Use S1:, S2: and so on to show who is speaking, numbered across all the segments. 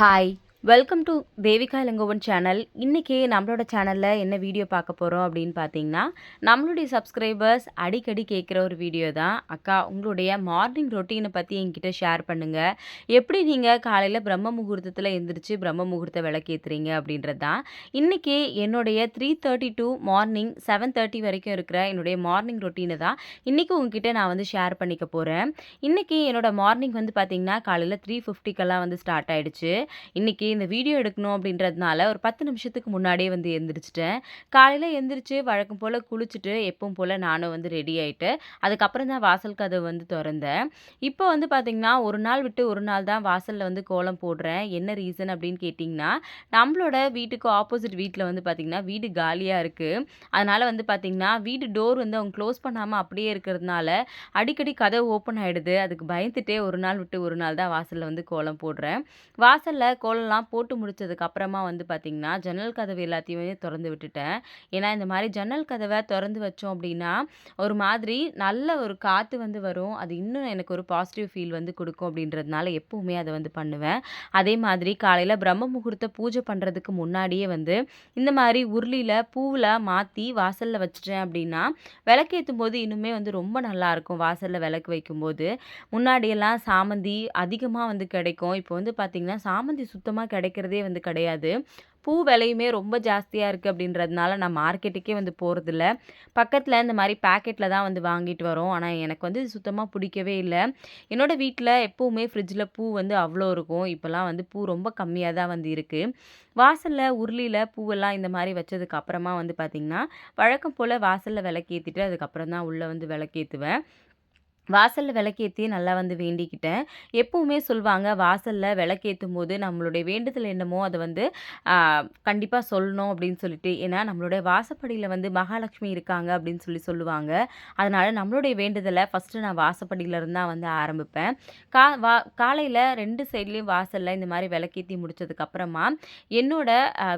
S1: Hi welcome to Devika Ilangovan channel இன்றைக்கி நம்மளோட சேனலில் என்ன வீடியோ பார்க்க போகிறோம் அப்படின்னு பார்த்தீங்கன்னா நம்மளுடைய சப்ஸ்கிரைபர்ஸ் அடிக்கடி கேட்குற ஒரு வீடியோ தான். அக்கா உங்களுடைய மார்னிங் ரொட்டீனை பற்றி என்கிட்ட ஷேர் பண்ணுங்கள் எப்படி நீங்கள் காலையில் பிரம்ம முகூர்த்தத்தில் எழுந்திரிச்சு பிரம்ம முகூர்த்த விளக்கேற்றுறீங்க அப்படின்றது தான். இன்றைக்கி என்னுடைய three thirty to morning seven thirty வரைக்கும் இருக்கிற என்னுடைய மார்னிங் ரொட்டீனை தான் இன்றைக்கி உங்ககிட்ட நான் வந்து ஷேர் பண்ணிக்க போகிறேன் இன்றைக்கி என்னோட மார்னிங் வந்து பார்த்திங்கன்னா காலையில் த்ரீ ஃபிஃப்டிக்கெல்லாம் வந்து ஸ்டார்ட் ஆகிடுச்சு இன்றைக்கி இந்த வீடியோ எடுக்கணும் அப்படின்றதுனால ஒரு பத்து நிமிஷத்துக்கு முன்னாடியே வந்து எந்திரிச்சிட்டேன். காலையில் எந்திரிச்சு வழக்கம் போல் குளிச்சுட்டு எப்பவும் போல் நானும் வந்து ரெடி ஆகிட்டு அதுக்கப்புறம் தான் வாசல் கதவு வந்து திறந்தேன். இப்போ வந்து பார்த்திங்கன்னா ஒரு நாள் விட்டு ஒரு நாள் தான் வாசலில் வந்து கோலம் போடுறேன். என்ன ரீசன் அப்படின்னு கேட்டிங்கன்னா நம்மளோட வீட்டுக்கு ஆப்போசிட் வீட்டில் வந்து பார்த்திங்கன்னா வீடு காலியாக இருக்குது அதனால் வந்து பார்த்திங்கன்னா வீடு டோர் வந்து அவங்க க்ளோஸ் பண்ணாமல் அப்படியே இருக்கிறதுனால அடிக்கடி கதவு ஓப்பன் ஆகிடுது அதுக்கு பயந்துட்டே ஒரு நாள் விட்டு ஒரு நாள் தான் வாசலில் வந்து கோலம் போடுறேன். வாசலில் கோலம்லாம் போட்டு முடித்ததுக்கு அப்புறமா வந்து பார்த்திங்கன்னா ஜன்னல் கதவு எல்லாத்தையுமே திறந்து விட்டுட்டேன். ஏன்னா இந்த மாதிரி ஜன்னல் கதவை திறந்து வச்சோம் அப்படின்னா ஒரு மாதிரி நல்ல ஒரு காற்று வந்து வரும். அது இன்னும் எனக்கு ஒரு பாசிட்டிவ் ஃபீல் வந்து கொடுக்கும் அப்படின்றதுனால எப்போவுமே அதை வந்து பண்ணுவேன். அதே மாதிரி காலையில் பிரம்ம முகூர்த்த பூஜை பண்ணுறதுக்கு முன்னாடியே வந்து இந்த மாதிரி உருளியில் பூவில் மாற்றி வாசலில் வச்சுட்டேன் அப்படின்னா விளக்கேற்றும் போது இன்னுமே வந்து ரொம்ப நல்லாயிருக்கும் வாசலில் விளக்கு வைக்கும்போது. முன்னாடியெல்லாம் சாமந்தி அதிகமாக வந்து கிடைக்கும். இப்போ வந்து பார்த்திங்கன்னா சாமந்தி சுத்தமாக கிடைக்கிறதே வந்து கிடையாது. பூ விலையுமே ரொம்ப ஜாஸ்தியாக இருக்குது அப்படின்றதுனால நான் மார்க்கெட்டுக்கே வந்து போகிறதில்ல பக்கத்தில் இந்த மாதிரி பேக்கெட்டில் தான் வந்து வாங்கிட்டு வரோம். ஆனால் எனக்கு வந்து சுத்தமாக பிடிக்கவே இல்லை. என்னோடய வீட்டில் எப்போவுமே ஃப்ரிட்ஜில் பூ வந்து அவ்வளோ இருக்கும். இப்போல்லாம் வந்து பூ ரொம்ப கம்மியாக தான் வந்து இருக்குது வாசலில் உருளியில் பூவெல்லாம் இந்த மாதிரி வச்சதுக்கு அப்புறமா வந்து பார்த்திங்கன்னா வழக்கம் போல் வாசலில் விளக்கேற்றிட்டு அதுக்கப்புறம் தான் உள்ளே வந்து விளக்கேற்றுவேன் வாசலில் விளக்கேற்றி நல்லா வந்து வேண்டிக்கிட்டேன். எப்பவுமே சொல்லுவாங்க வாசலில் விளக்கேற்றும் போது நம்மளுடைய வேண்டுதல் என்னமோ அதை வந்து கண்டிப்பாக சொல்லணும் அப்படின்னு சொல்லிட்டு. ஏன்னா நம்மளுடைய வாசப்படியில் வந்து மகாலட்சுமி இருக்காங்க அப்படின்னு சொல்லி சொல்லுவாங்க. அதனால் நம்மளுடைய வேண்டுதலை ஃபஸ்ட்டு நான் வாசப்படியிலருந்து தான் வந்து ஆரம்பிப்பேன். கா வா காலையில் ரெண்டு சைட்லேயும் வாசலில் இந்த மாதிரி விளக்கேற்றி முடிச்சதுக்கப்புறமா என்னோட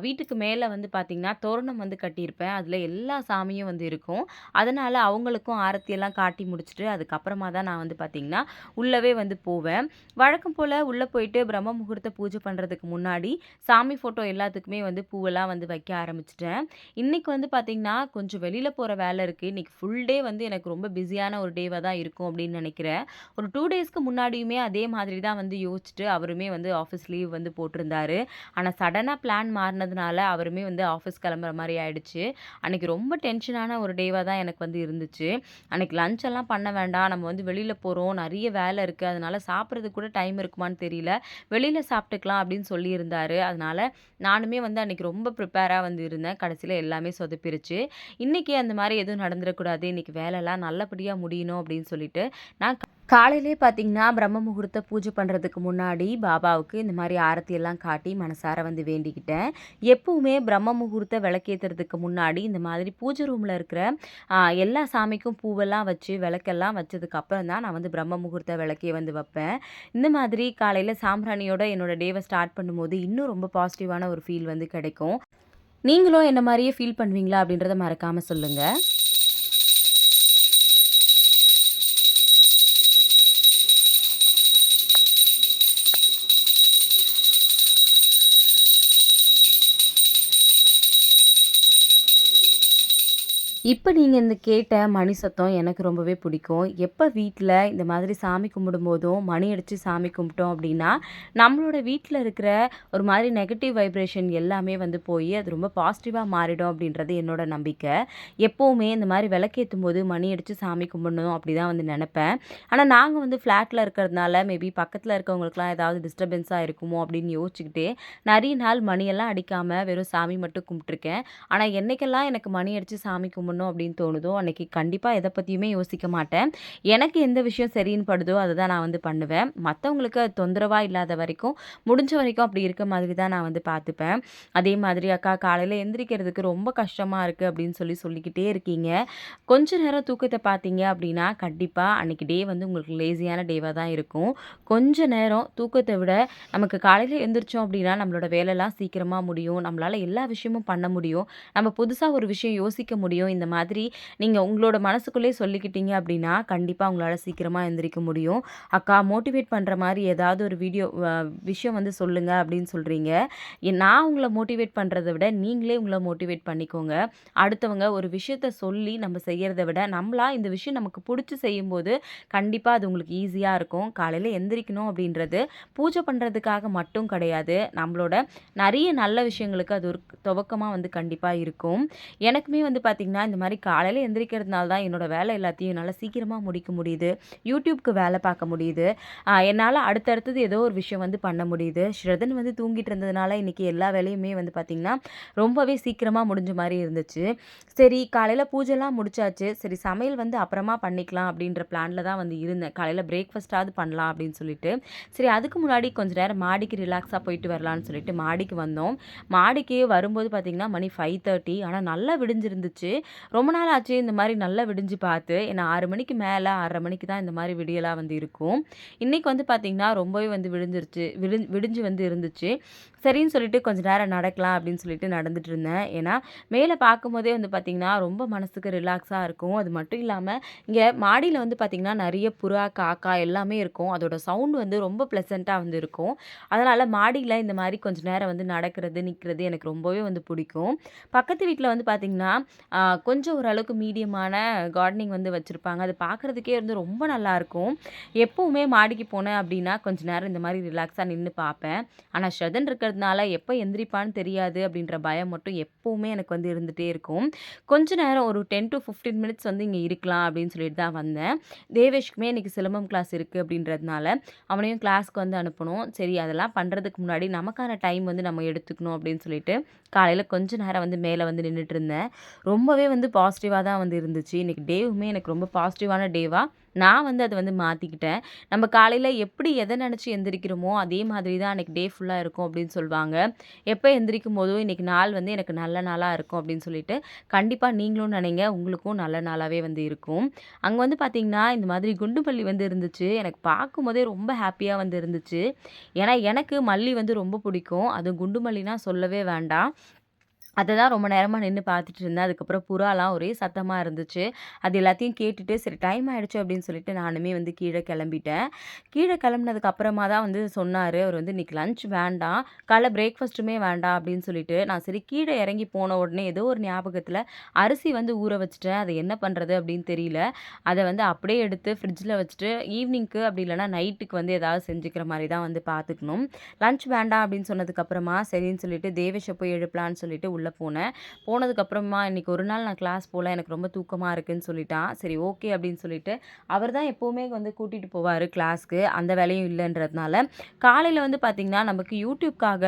S1: வீட்டுக்கு மேலே வந்து பார்த்திங்கன்னா தோரணம் வந்து கட்டியிருப்பேன். அதில் எல்லா சாமியும் வந்து இருக்கும். அதனால் அவங்களுக்கும் ஆரத்தியெல்லாம் காட்டி முடிச்சுட்டு அதுக்கப்புறமா அப்புறமா தான் நான் வந்து பார்த்திங்கன்னா உள்ளவே வந்து போவேன். வழக்கம் போல் உள்ளே போயிட்டு பிரம்ம முகூர்த்த பூஜை பண்ணுறதுக்கு முன்னாடி சாமி ஃபோட்டோ எல்லாத்துக்குமே வந்து பூவெல்லாம் வந்து வைக்க ஆரம்பிச்சிட்டேன். இன்றைக்கி வந்து பார்த்திங்கன்னா கொஞ்சம் வெளியில் போகிற வேலை இருக்குது இன்றைக்கி ஃபுல் டே வந்து எனக்கு ரொம்ப பிஸியான ஒரு டேவாக தான் இருக்கும் அப்படின்னு நினைக்கிறேன். ஒரு டூ டேஸ்க்கு முன்னாடியுமே அதே மாதிரி தான் வந்து யோசிச்சுட்டு அவருமே வந்து ஆஃபீஸ் லீவ் வந்து போட்டிருந்தாரு. ஆனால் சடனாக பிளான் மாறினதுனால அவருமே வந்து ஆஃபீஸ் கிளம்புற மாதிரி ஆயிடுச்சு. அன்றைக்கி ரொம்ப டென்ஷனான ஒரு டேவாக தான் எனக்கு வந்து இருந்துச்சு. அன்றைக்கி லஞ்ச் எல்லாம் பண்ண வேண்டாம். நம்ம வந்து வெளியில் போகிறோம் நிறைய வேலை இருக்குது அதனால் சாப்பிட்றதுக்கு கூட டைம் இருக்குமான்னு தெரியல. வெளியில் சாப்பிட்டுக்கலாம் அப்படின்னு சொல்லியிருந்தார். அதனால் நானுமே வந்து அன்றைக்கி ரொம்ப ப்ரிப்பேராக வந்து இருந்தேன். கடைசியில் எல்லாமே சொதப்பிருச்சு. இன்றைக்கி அந்த மாதிரி எதுவும் நடந்துடக்கூடாது. இன்றைக்கி வேலைலாம் நல்லபடியாக முடியணும் அப்படின்னு சொல்லிட்டு நான் காலையிலே பார்த்தீங்கன்னா பிரம்ம முகூர்த்த பூஜை பண்ணுறதுக்கு முன்னாடி பாபாவுக்கு இந்த மாதிரி ஆரத்தி எல்லாம் காட்டி மனசார வந்து வேண்டிக்கிட்டேன். எப்பவுமே பிரம்ம முகூர்த்த விளக்கேற்றுறதுக்கு முன்னாடி இந்த மாதிரி பூஜை ரூமில் இருக்கிற எல்லா சாமிக்கும் பூவெல்லாம் வச்சு விளக்கெல்லாம் வச்சதுக்கு அப்புறம் தான் நான் வந்து பிரம்ம முகூர்த்த விளக்கே வந்து வைப்பேன். இந்த மாதிரி காலையில் சாம்பிராணியோட என்னோடய டேவை ஸ்டார்ட் பண்ணும்போது இன்னும் ரொம்ப பாசிட்டிவான ஒரு ஃபீல் வந்து கிடைக்கும். நீங்களும் என்ன மாதிரியே ஃபீல் பண்ணுவீங்களா அப்படின்றத மறக்காமல் சொல்லுங்கள் இப்போ நீங்கள் இந்த கேட்ட மணி சத்தம் எனக்கு ரொம்பவே பிடிக்கும். எப்போ வீட்டில் இந்த மாதிரி சாமி கும்பிடும்போதும் மணி அடித்து சாமி கும்பிட்டோம் அப்படின்னா நம்மளோட வீட்டில் இருக்கிற ஒரு மாதிரி நெகட்டிவ் வைப்ரேஷன் எல்லாமே வந்து போய் அது ரொம்ப பாசிட்டிவாக மாறிடும் அப்படின்றது என்னோட நம்பிக்கை. எப்போவுமே இந்த மாதிரி விளக்கேற்றும் போது மணி அடித்து சாமி கும்பிடணும் அப்படி தான் வந்து நினப்பேன். ஆனால் நாங்கள் வந்து ஃப்ளாட்டில் இருக்கிறதுனால மேபி பக்கத்தில் இருக்கவங்களுக்குலாம் ஏதாவது டிஸ்டர்பன்ஸாக இருக்குமோ அப்படின்னு யோசிச்சுக்கிட்டே நிறைய நாள் மணியெல்லாம் அடிக்காமல் வெறும் சாமி மட்டும் கும்பிட்டுருக்கேன். ஆனால் என்றைக்கெல்லாம் எனக்கு மணி அடித்து சாமி கும்பிட்டு பண்ணணும் அப்படின்னு தோணுதோ அன்றைக்கி கண்டிப்பாக எதை பற்றியுமே யோசிக்க மாட்டேன். எனக்கு எந்த விஷயம் சரின்னு படுதோ அதை தான் நான் வந்து பண்ணுவேன். மற்றவங்களுக்கு அது தொந்தரவாக இல்லாத வரைக்கும் முடிஞ்ச வரைக்கும் அப்படி இருக்க மாதிரி தான் நான் வந்து பார்த்துப்பேன். அதே மாதிரி அக்கா காலையில் எந்திரிக்கிறதுக்கு ரொம்ப கஷ்டமாக இருக்குது அப்படின்னு சொல்லி சொல்லிக்கிட்டே இருக்கீங்க. கொஞ்ச நேரம் தூக்கத்தை பார்த்தீங்க அப்படின்னா கண்டிப்பாக அன்றைக்கி டே வந்து உங்களுக்கு லேசியான டேவாக தான் இருக்கும். கொஞ்ச நேரம் தூக்கத்தை விட நமக்கு காலையில் எழுந்திரிச்சோம் அப்படின்னா நம்மளோட வேலைலாம் சீக்கிரமாக முடியும். நம்மளால் எல்லா விஷயமும் பண்ண முடியும். நம்ம புதுசாக ஒரு விஷயம் யோசிக்க முடியும். இந்த இந்த மாதிரி நீங்கள் உங்களோட மனசுக்குள்ளேயே சொல்லிக்கிட்டீங்க அப்படின்னா கண்டிப்பாக உங்களால் சீக்கிரமாக எந்திரிக்க முடியும். அக்கா மோட்டிவேட் பண்ணுற மாதிரி ஏதாவது ஒரு வீடியோ விஷயம் வந்து சொல்லுங்கள் அப்படின்னு சொல்கிறீங்க நான் உங்களை மோட்டிவேட் பண்ணுறத விட நீங்களே உங்களை மோட்டிவேட் பண்ணிக்கோங்க. அடுத்தவங்க ஒரு விஷயத்த சொல்லி நம்ம செய்கிறத விட நம்மளா இந்த விஷயம் நமக்கு பிடிச்சி செய்யும்போது கண்டிப்பாக அது உங்களுக்கு ஈஸியாக இருக்கும். காலையில் எந்திரிக்கணும் அப்படின்றது பூஜை பண்ணுறதுக்காக மட்டும் கிடையாது. நம்மளோட நிறைய நல்ல விஷயங்களுக்கு அது ஒரு துவக்கமாக வந்து கண்டிப்பாக இருக்கும். எனக்குமே வந்து பார்த்திங்கன்னா இந்த மாதிரி காலையில் எந்திரிக்கிறதுனால தான் என்னோடய வேலை எல்லாத்தையும் என்னால் சீக்கிரமாக முடிக்க முடியுது. யூடியூப்க்கு வேலை பார்க்க முடியுது. என்னால் அடுத்தடுத்தது ஏதோ ஒரு விஷயம் வந்து பண்ண முடியுது. ஸ்ரதன் வந்து தூங்கிட்டு இருந்ததுனால இன்றைக்கி எல்லா வேலையுமே வந்து பார்த்திங்கன்னா ரொம்பவே சீக்கிரமாக முடிஞ்ச மாதிரி இருந்துச்சு. சரி காலையில் பூஜைலாம் முடிச்சாச்சு. சரி சமையல் வந்து அப்புறமா பண்ணிக்கலாம் அப்படின்ற பிளானில் தான் வந்து இருந்தேன். காலையில் பிரேக்ஃபாஸ்ட்டாவது பண்ணலாம் அப்படின்னு சொல்லிட்டு. சரி அதுக்கு முன்னாடி கொஞ்சம் நேரம் மாடிக்கு ரிலாக்ஸாக போயிட்டு வரலான்னு சொல்லிட்டு மாடிக்கு வந்தோம். மாடிக்கு வரும்போது பார்த்திங்கன்னா மணி ஃபைவ் தேர்ட்டி ஆனால் நல்லா விடிஞ்சிருந்துச்சு. ரொம்ப நாள் ஆச்சு இந்த மாதிரி நல்லா விடிஞ்சு பார்த்து. ஏன்னா ஆறு மணிக்கு மேலே ஆறரை மணிக்கு தான் இந்த மாதிரி விடியலாக வந்து இருக்கும். இன்றைக்கி வந்து பார்த்திங்கன்னா ரொம்பவே வந்து விடிஞ்சிருச்சு. விடி விடிஞ்சு வந்து இருந்துச்சு. சரின்னு சொல்லிட்டு கொஞ்சம் நேரம் நடக்கலாம் அப்படின்னு சொல்லிட்டு நடந்துட்டு இருந்தேன். ஏன்னா மேலே பார்க்கும்போதே வந்து பார்த்திங்கன்னா ரொம்ப மனசுக்கு ரிலாக்ஸாக இருக்கும். அது மட்டும் இல்லாமல் இங்கே மாடியில் வந்து பார்த்திங்கன்னா நிறைய புறா காக்கா எல்லாமே இருக்கும். அதோட சவுண்டு வந்து ரொம்ப ப்ளசண்ட்டாக வந்து இருக்கும். அதனால் மாடியில் இந்த மாதிரி கொஞ்சம் நேரம் வந்து நடக்கிறது நிற்கிறது எனக்கு ரொம்பவே வந்து பிடிக்கும். பக்கத்து வீட்டில் வந்து பார்த்திங்கன்னா கொஞ்சம் ஓரளவுக்கு மீடியமான கார்டனிங் வந்து வச்சுருப்பாங்க. அது பார்க்குறதுக்கே வந்து ரொம்ப நல்லாயிருக்கும் எப்போவுமே மாடிக்கு போனேன் அப்படின்னா கொஞ்சம் நேரம் இந்த மாதிரி ரிலாக்ஸாக நின்று பார்ப்பேன் ஆனால் ஷதன் இருக்கிறதுனால எப்போ எந்திரிப்பான்னு தெரியாது அப்படின்ற பயம் மட்டும் எப்போவுமே எனக்கு வந்து இருந்துகிட்டே இருக்கும். கொஞ்ச நேரம் ஒரு டென் டு ஃபிஃப்டீன் மினிட்ஸ் வந்து இங்கே இருக்கலாம் அப்படின்னு சொல்லிட்டு தான் வந்தேன். தேவேஷ்க்குமே இன்றைக்கி சிலம்பம் கிளாஸ் இருக்குது அப்படின்றதுனால அவனையும் கிளாஸ்க்கு வந்து அனுப்பணும். சரி அதெல்லாம் பண்ணுறதுக்கு முன்னாடி நமக்கான டைம் வந்து நம்ம எடுத்துக்கணும் அப்படின்னு சொல்லிட்டு காலையில் கொஞ்ச நேரம் வந்து மேலே வந்து நின்றுட்டு இருந்தேன். ரொம்பவே வந்து பாசிட்டிவாக தான் வந்து இருந்துச்சு. இன்றைக்கி டேவுமே எனக்கு ரொம்ப பாசிட்டிவான டேவாக நான் வந்து அதை வந்து மாற்றிக்கிட்டேன் நம்ம காலையில் எப்படி எதை நினச்சி எந்திரிக்கிறோமோ அதே மாதிரி தான் அன்றைக்கி டே ஃபுல்லாக இருக்கும் அப்படின்னு சொல்லுவாங்க. எப்போ எந்திரிக்கும் போதும் இன்றைக்கி நாள் வந்து எனக்கு நல்ல நாளாக இருக்கும் அப்படின்னு சொல்லிட்டு கண்டிப்பாக நீங்களும் நினைங்க. உங்களுக்கும் நல்ல நாளாகவே வந்து இருக்கும். அங்கே வந்து பார்த்திங்கன்னா இந்த மாதிரி குண்டு மல்லி வந்து இருந்துச்சு. எனக்கு பார்க்கும்போதே ரொம்ப ஹாப்பியாக வந்து இருந்துச்சு. ஏன்னா எனக்கு மல்லி வந்து ரொம்ப பிடிக்கும். அது குண்டு மல்லினா சொல்லவே வேண்டாம். அதை தான் ரொம்ப நேரமாக நின்று பார்த்துட்டு இருந்தேன். அதுக்கப்புறம் புறாலாம் ஒரே சத்தமாக இருந்துச்சு. அது எல்லாத்தையும் கேட்டுட்டு சரி டைம் ஆகிடுச்சு அப்படின்னு சொல்லிட்டு நானுமே வந்து கீழே கிளம்பிட்டேன். கீழே கிளம்புனதுக்கு அப்புறமா தான் வந்து சொன்னார். அவர் வந்து இன்றைக்கி லஞ்ச் வேண்டாம். காலைல பிரேக்ஃபாஸ்ட்டுமே வேண்டாம் அப்படின்னு சொல்லிட்டு நான் சரி கீழே இறங்கி போன உடனே ஏதோ ஒரு ஞாபகத்தில் அரிசி வந்து ஊற வச்சுட்டேன். அதை என்ன பண்ணுறது அப்படின்னு தெரியல. அதை வந்து அப்படியே எடுத்து ஃப்ரிட்ஜில் வச்சுட்டு ஈவினிங்க்கு அப்படி இல்லைனா நைட்டுக்கு வந்து ஏதாவது செஞ்சுக்கிற மாதிரி தான் வந்து பார்த்துக்கணும். லஞ்ச் வேண்டாம் அப்படின்னு சொன்னதுக்கப்புறமா சரின்னு சொல்லிட்டு தேவேஷை போய் எழுப்பலான்னு சொல்லிட்டு உள்ளே போனேன். போனதுக்கப்புறமா இன்றைக்கி ஒரு நாள் நான் கிளாஸ் போகல எனக்கு ரொம்ப தூக்கமாக இருக்குதுன்னு சொல்லிட்டான். சரி ஓகே அப்படின்னு சொல்லிட்டு அவர் தான் எப்போவுமே வந்து கூட்டிகிட்டு போவார் கிளாஸ்க்கு அந்த வேலையும் இல்லைன்றதுனால காலையில் வந்து பார்த்திங்கன்னா நமக்கு யூடியூப்காக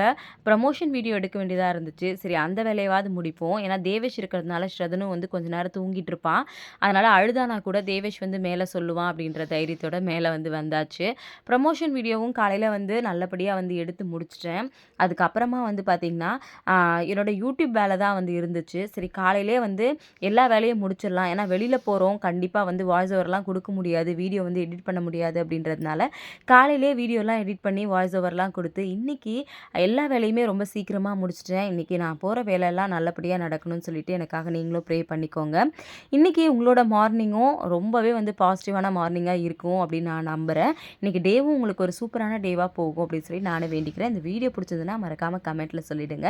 S1: ப்ரமோஷன் வீடியோ எடுக்க வேண்டியதாக இருந்துச்சு. சரி அந்த வேலையாவது முடிப்போம். ஏன்னா தேவேஷ் இருக்கிறதுனால ஸ்ரதனும் வந்து கொஞ்ச நேரம் தூங்கிட்டு இருப்பான். அதனால் அழுதானா கூட தேவேஷ் வந்து மேலே சொல்லுவான் அப்படின்ற தைரியத்தோட மேலே வந்து வந்தாச்சு. ப்ரமோஷன் வீடியோவும் காலையில் வந்து நல்லபடியாக வந்து எடுத்து முடிச்சிட்டேன். அதுக்கப்புறமா வந்து பார்த்திங்கன்னா என்னோடய யூடியூப் யூடியூப் வேலை தான் வந்து இருந்துச்சு. சரி காலையிலே வந்து எல்லா வேலையும் முடிச்சிடலாம். ஏன்னா வெளியில் போகிறோம் கண்டிப்பாக வந்து வாய்ஸ் ஓவர்லாம் கொடுக்க முடியாது. வீடியோ வந்து எடிட் பண்ண முடியாது அப்படின்றதுனால காலையிலே வீடியோலாம் எடிட் பண்ணி வாய்ஸ் ஓவர்லாம் கொடுத்து இன்றைக்கி எல்லா வேலையுமே ரொம்ப சீக்கிரமாக முடிச்சிட்டேன். இன்றைக்கி நான் போகிற வேலையெல்லாம் நல்லபடியாக நடக்கணும்னு சொல்லிட்டு எனக்காக நீங்களும் ப்ரே பண்ணிக்கோங்க. இன்றைக்கி உங்களோட மார்னிங்கும் ரொம்பவே வந்து பாசிட்டிவான மார்னிங்காக இருக்கும் அப்படின்னு நான் நம்புகிறேன் இன்றைக்கி டேவும் உங்களுக்கு ஒரு சூப்பரான டேவாக போகும் அப்படின்னு சொல்லி நானே வேண்டிக்கிறேன். இந்த வீடியோ பிடிச்சதுன்னா மறக்காமல் கமெண்ட்டில் சொல்லிவிடுங்க